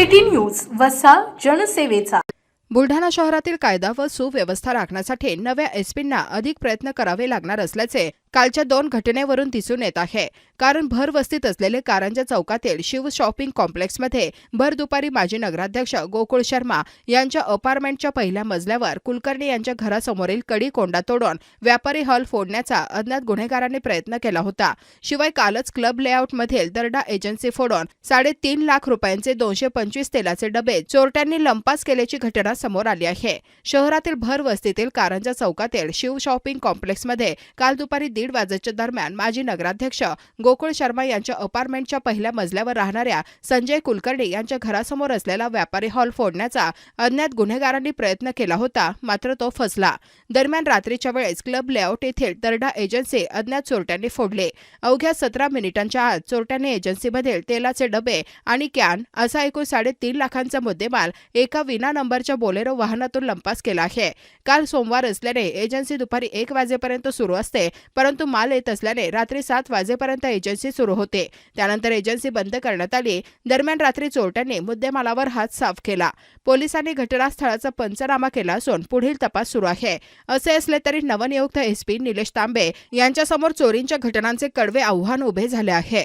City news वसा जनसेवेचा. बुलढाणा शहरातील कायदा व सुव्यवस्था राखण्यासाठी नव्या एसपींना अधिक प्रयत्न करावे लागणार असल्याचे कालच्या दोन घटनेवरून दिसून येत आहे. कारण भर वस्तीत असलेले कारंजा चौकातील शिव शॉपिंग कॉम्प्लेक्समध्ये भर दुपारी माजी नगराध्यक्ष गोकुळ शर्मा यांच्या अपार्टमेंटच्या पहिल्या मजल्यावर कुलकर्णी यांच्या घरासमोरील कडी कोंडा तोडून व्यापारी हॉल फोडण्याचा अज्ञात गुन्हेगारांनी प्रयत्न केला होता. शिवाय कालच क्लब लेआउटमधील दर्डा एजन्सी फोडून साडेतीन लाख रुपयांचे दोनशे पंचवीस तेलाचे डबे चोरट्यांनी लंपास केल्याची घटना समोर आली आहे. शहरातील भर वस्तीतील कारंजा चौकातील शिव शॉपिंग कॉम्प्लेक्समध्ये काल दुपारी दीड वाजेच्या दरम्यान माजी नगराध्यक्ष गोकुळ शर्मा यांच्या अपार्टमेंटच्या पहिल्या मजल्यावर राहणाऱ्या संजय कुलकर्णी यांच्या घरासमोर असलेला व्यापारी हॉल फोडण्याचा अज्ञात गुन्हेगारांनी प्रयत्न केला होता मात्र तो फसला. दरम्यान रात्रीच्या वेळेस क्लब लेआउट येथील दर्डा एजन्सी अज्ञात चोरट्यांनी फोडले. अवघ्या सतरा मिनिटांच्या आत चोरट्यांनी एजन्सीमधील तेलाचे डबे आणि कॅन असा एकूण साडेतीन लाखांचा मुद्देमाल एका विना नंबरच्या बोलेरो वाहनातून लंपास केला आहे. काल सोमवार असल्याने एजन्सी दुपारी एक वाजेपर्यंत सुरू असते परंतु माल येत असल्याने रात्री सात वाजेपर्यंत एजन्सी सुरू होते. त्यानंतर एजन्सी बंद करण्यात आली. दरम्यान रात्री चोरट्यांनी मुद्देमालावर हात साफ केला. पोलिसांनी घटनास्थळाचा पंचनामा केला असून पुढील तपास सुरू आहे. असे असले तरी नवनियुक्त एसपी निलेश तांबे यांच्यासमोर चोरींच्या घटनांचे कडवे आव्हान उभे झाले आहे.